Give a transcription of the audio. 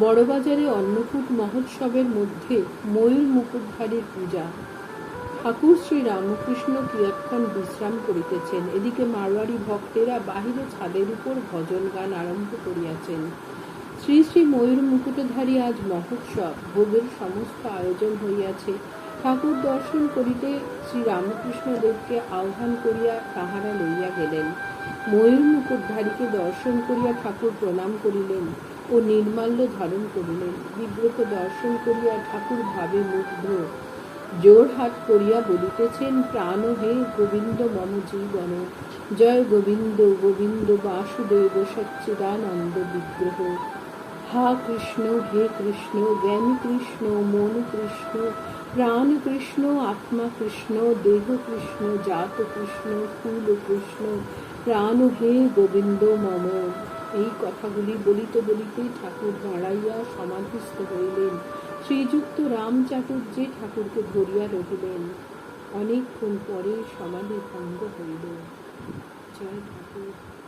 বড়বাজারে অন্নকূট মহোৎসবের মধ্যে ময়ূর মুকুটধারীর পূজা। ঠাকুর শ্রী রামকৃষ্ণ কিয়ৎক্ষণ বিশ্রাম করিতেছেন। এদিকে মারোয়ারি ভক্তেরা বাহিরে ছাদের উপর ভজন গান আরম্ভ করিয়াছেন। শ্রী শ্রী ময়ূর মুকুটধারী আজ মহোৎসব। ভোগের সমস্ত আয়োজন হইয়াছে। ঠাকুর দর্শন করিতে শ্রী রামকৃষ্ণ দেবকে আহ্বান করিয়া তাহারা লইয়া গেলেন। ময়ূর মুকুটধারীকে দর্শন করিয়া ঠাকুর প্রণাম করিলেন। ও নির্মাল্য ধারণ করিলেন। বিগ্রহ দর্শন করিয়া ঠাকুর ভাবে মুগ্ধ। জোর হাত করিয়া বলিতেছেন, প্রাণ হে গোবিন্দ মম জীবন। জয় গোবিন্দ গোবিন্দ বাসুদেব সচ্চিদানন্দ বিগ্রহ। হা কৃষ্ণ, হে কৃষ্ণ, জ্ঞান কৃষ্ণ, মন কৃষ্ণ, প্রাণ কৃষ্ণ, আত্মা কৃষ্ণ, দেহ কৃষ্ণ, জাত কৃষ্ণ, ফুল কৃষ্ণ। প্রাণ হে গোবিন্দ মম। এই কথাগুলি বলিতে বলিতেই ঠাকুর দাঁড়াইয়া সমাধিস্থ হইলেন। শ্রীযুক্ত রাম চাটুর্যে ঠাকুরকে ধরিয়া রহিলেন। অনেকক্ষণ পরে সমাধি ভঙ্গ হইল। জয় ঠাকুর।